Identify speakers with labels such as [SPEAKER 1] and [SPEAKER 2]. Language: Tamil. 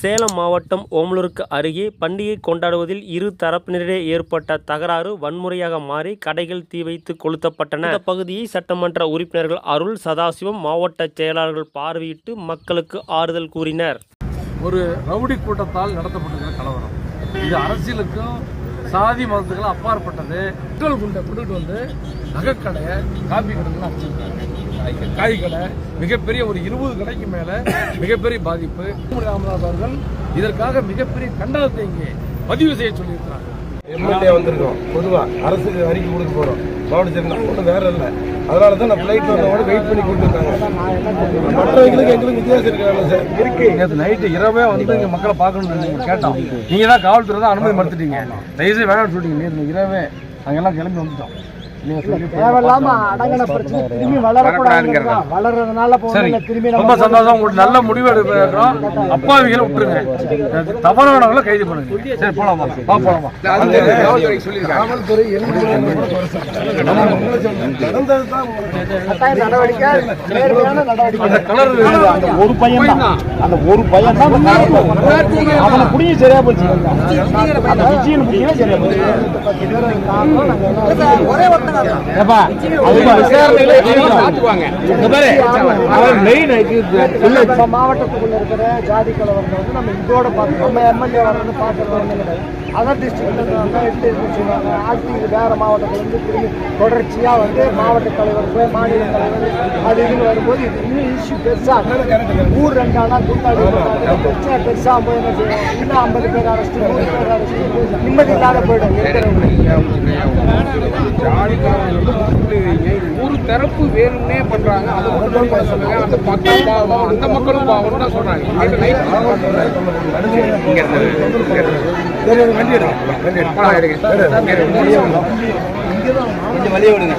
[SPEAKER 1] சேலம் மாவட்டம் ஓமலூருக்கு அருகே பண்டிகை கொண்டாடுவதில் இரு தரப்பினரிடையே ஏற்பட்ட தகராறு வன்முறையாக மாறி கடைகள் தீ வைத்து கொளுத்தப்பட்டன. இந்த பகுதியை சட்டமன்ற உறுப்பினர்கள் அருள் சதாசிவம் மாவட்ட செயலாளர்கள் பார்வையிட்டு மக்களுக்கு ஆறுதல் கூறினர்.
[SPEAKER 2] ஒரு ரவுடி கூட்டத்தால் நடத்தப்பட்டிருக்கிற கலவரம். இது அரசியலுக்கும் சாதி மதத்துக்கும் அப்பாற்பட்டது. குண்டை கொண்டுட்டு வந்து நகைக்கடை காப்பி கடைலாம் அடிச்சிருக்காங்க. காய் கடை மிகப்பெரிய ஒரு இருபது கடைக்கு மேல மிகப்பெரிய பாதிப்பு. ராமதாஸ் அவர்கள் இதற்காக மிகப்பெரிய கண்டனத்தை இங்கே பதிவு செய்ய சொல்லியிருக்கிறாங்க
[SPEAKER 3] எம்எல்ஏ வந்திருக்கோம். பொதுவா அரசுக்கு அறிக்கை கொடுக்க போறோம். மாவட்ட செயலர் ஒன்றும் வேற இல்லை. அதனால தான் நான் ஃபிளைட் வந்தவங்க வெயிட் பண்ணி கொடுத்துருக்காங்க மற்றவங்களுக்கு எங்களுக்கு வித்தியாசம் இருக்காங்க சார்.
[SPEAKER 2] இருக்கு. நேற்று நைட்டு இரவே வந்து இங்க மக்களை பார்க்கணும்னு நீங்க கேட்டோம். நீங்க தான் காவல்துறை தான் அனுமதி மறுத்துட்டீங்க. தயவுசெய்து வேணாம்னு சொல்லிட்டீங்க. நேற்று இரவே நாங்கெல்லாம் கிளம்பி வந்துட்டோம்.
[SPEAKER 4] தேவையில்லாம அடங்கின பிரச்சனை. திரும்பி வளரக்கூடாதுங்கிறதா? வளர்றதுனால போகல திரும்பி
[SPEAKER 2] ரொம்ப சந்தோஷம். உங்களுக்கு நல்ல முடிவு எடுக்கிறோம் அப்பாவிகளை விட்டுருங்க. தவறானவங்களை கைது பண்ணுங்க. சரி போலாமா? வா போலாமா?
[SPEAKER 3] காவல்துறை நடந்தது தான்
[SPEAKER 4] கட்டாய நடவடிக்கை நேர்மையான நடவடிக்கை.
[SPEAKER 2] அந்த கலர்
[SPEAKER 4] அந்த ஒரு பையன் தான் அந்த ஒரு பையன் தான். அவனை புடிங்க சரியா போச்சு. அந்த விஜயன் புடிங்க சரியா போச்சு. ஒரே ஒருத்தங்க நம்ம மாவட்டத்துக்குள்ள இருக்கிற ஜாதி கலவரத்தை வந்து நம்ம இதோட பார்த்து நம்ம எம்எல்ஏ வர்றது பார்க்கறது வந்து அதர் டிஸ்ட்ரிக்ட்ல இருந்தாங்க எட்டு இருந்துச்சுவாங்க ஆட்சி வேற மாவட்டத்துல இருந்து திரும்பி தொடர்ச்சியா வந்து மாவட்ட தலைவர் மாநில தலைவர் அது இதுன்னு வரும்போது இது இன்னும் இஷ்யூ பெருசா. ஊர் ரெண்டானா கூட்டாளி பிரச்சனை பெருசா போய் என்ன செய்யும் இன்னும் ஐம்பது பேர் அரெஸ்ட் நூறு பேர் அரெஸ்ட் நிம்மதி இல்லாத போயிடும்.
[SPEAKER 5] ஒரு தரப்பு வேணும்னே பண்றாங்க அதை மட்டும் சொல்லுங்க அந்த மக்கள் பாவம் அந்த மக்களும் பாவம் தான் சொல்றாங்க இங்க night இங்க இருந்து வண்டி எடுங்க வண்டி எடுங்க